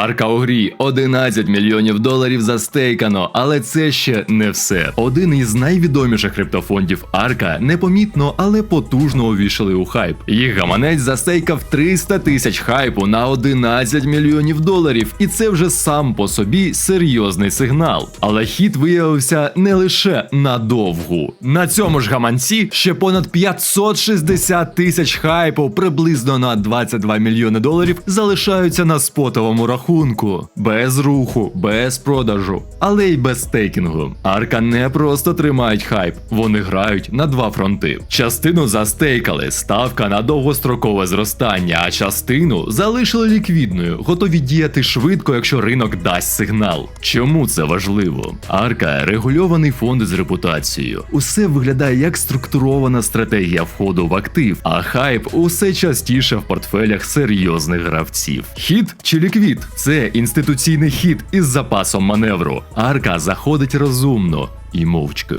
Арка у грі 11 мільйонів доларів застейкано, але це ще не все. Один із найвідоміших криптофондів Арка непомітно, але потужно увійшли у хайп. Їх гаманець застейкав 300 тисяч хайпу на 11 мільйонів доларів, і це вже сам по собі серйозний сигнал. Але хід виявився не лише надовгу. На цьому ж гаманці ще понад 560 тисяч хайпу, приблизно на 22 мільйони доларів, залишаються на спотовому рахунку, без руху, без продажу, але й без стейкінгу. Арка не просто тримають хайп, вони грають на два фронти. Частину застейкали, ставка на довгострокове зростання, а частину залишили ліквідною, готові діяти швидко, якщо ринок дасть сигнал. Чому це важливо? Арка регульований фонд з репутацією. Усе виглядає як структурована стратегія входу в актив, а хайп усе частіше в портфелях серйозних гравців. Хід чи ліквід це інституційний хід із запасом маневру. Арка заходить розумно і мовчки.